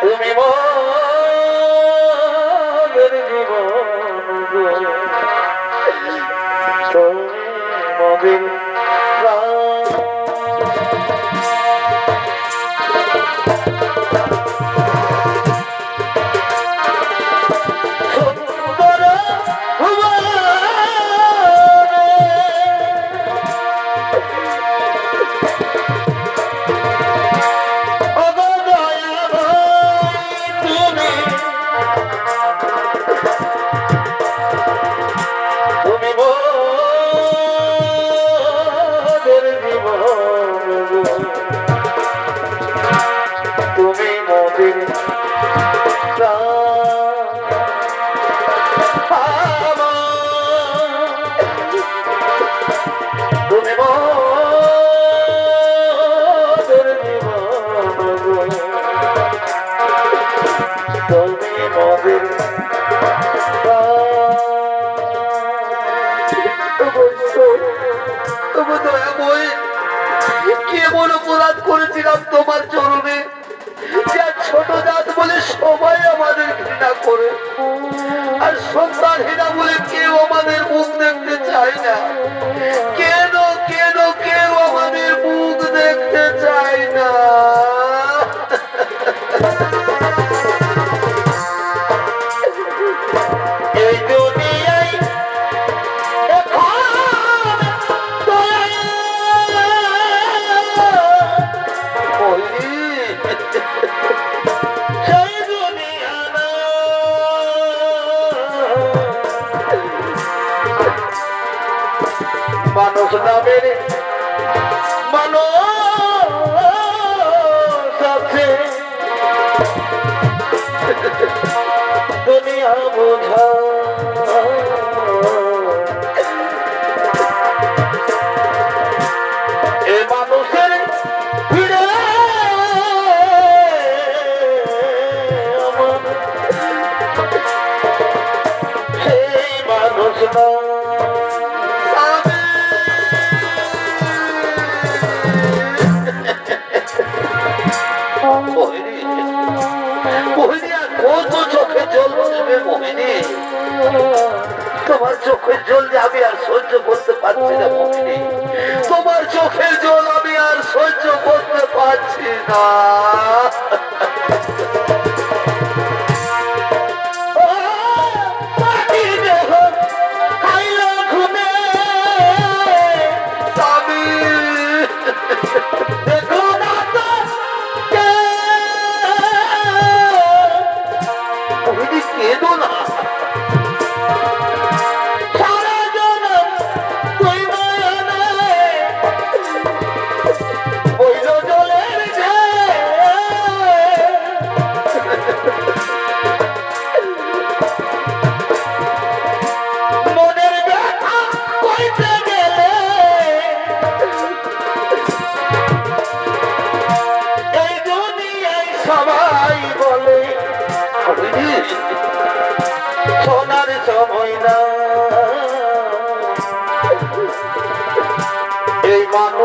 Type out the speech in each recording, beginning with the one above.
তুমি কেমন অপরাধ করেছিলাম তোমার চরণে? যা ছোট জাত বলে সবাই আমাদের ঘৃণা করে। আর সন্তানহীনা বলে কেউ আমাদের মুখ দেখতে চায় না। কেন মানুষ নামের মানুষ আছে। দুনিয়া বোঝা বসবে মোহিনী তোমার চোখের জল আমি আর সহ্য করতে পারছি না মোহিনী তোমার চোখের জল আমি আর সহ্য করতে পারছি না।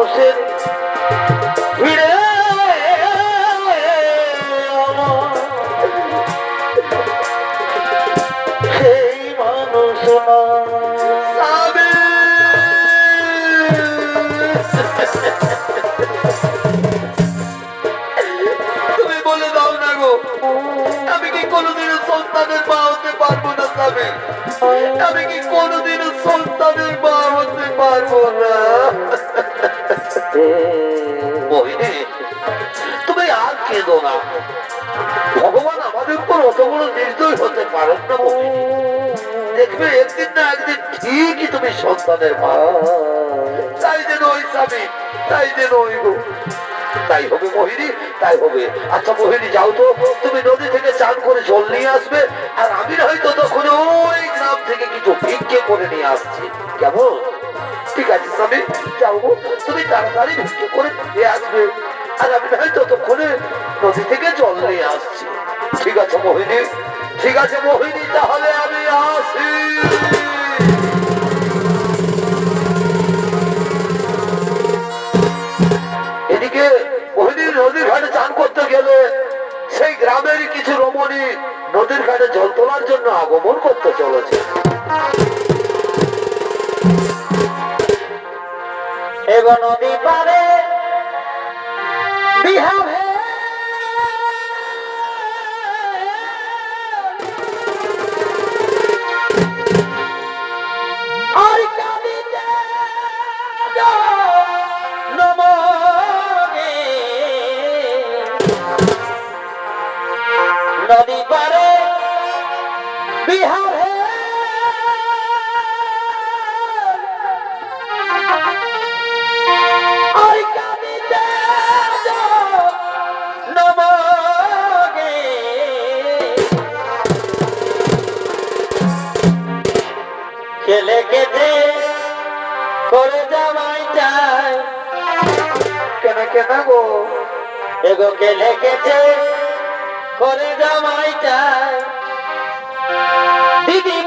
মানুষের ভিড়ে তুমি বলে দাও না গো, আমি কি কোনোদিনও সন্তানের মা হতে পারব না সাবে আমি কি কোনোদিনও সন্তানের মা হতে পারব না? তুমি আর কেঁদো না। ভগবান আমাদের উপর অত বড় নির্দয় হতে পারেন না দেখবে একদিন না একদিন ঠিকই তুমি সন্তানের মা। তাই যেন ওই স্বামী, তাই যেন ওই তাই হবে মোহিনী, তাই হবে। আচ্ছা মোহিনী, যাও তো। তুমি নদী থেকে চান করে জল নিয়ে আসবে, আর আমি হয়তো থেকে কিছু ভিক্ষে করে নিয়ে আসছি। কেমন? ঠিক আছে, স্বামী, যাও তুমি তাড়াতাড়ি ভিক্ষে করে নিয়ে আসবে। আর আমি হয়তো ততক্ষণে নদী থেকে জল নিয়ে আসছি। ঠিক আছে, মোহিনী। ঠিক আছে, মোহিনী, তাহলে আমি আসি। এদিকে মোহিনী নদীর ঘাটে চান করতে গেলে সেই গ্রামের কিছু রমণী নদীর ঘাটে জল তোলার জন্য আগমন করতে চলেছে। এগো নদী পারে নদী পারে বিহারে খেলে কেটে করে জামাই চাই কেন কেন গো? এগো খেলে কেটে করে জামাইটা। দিদি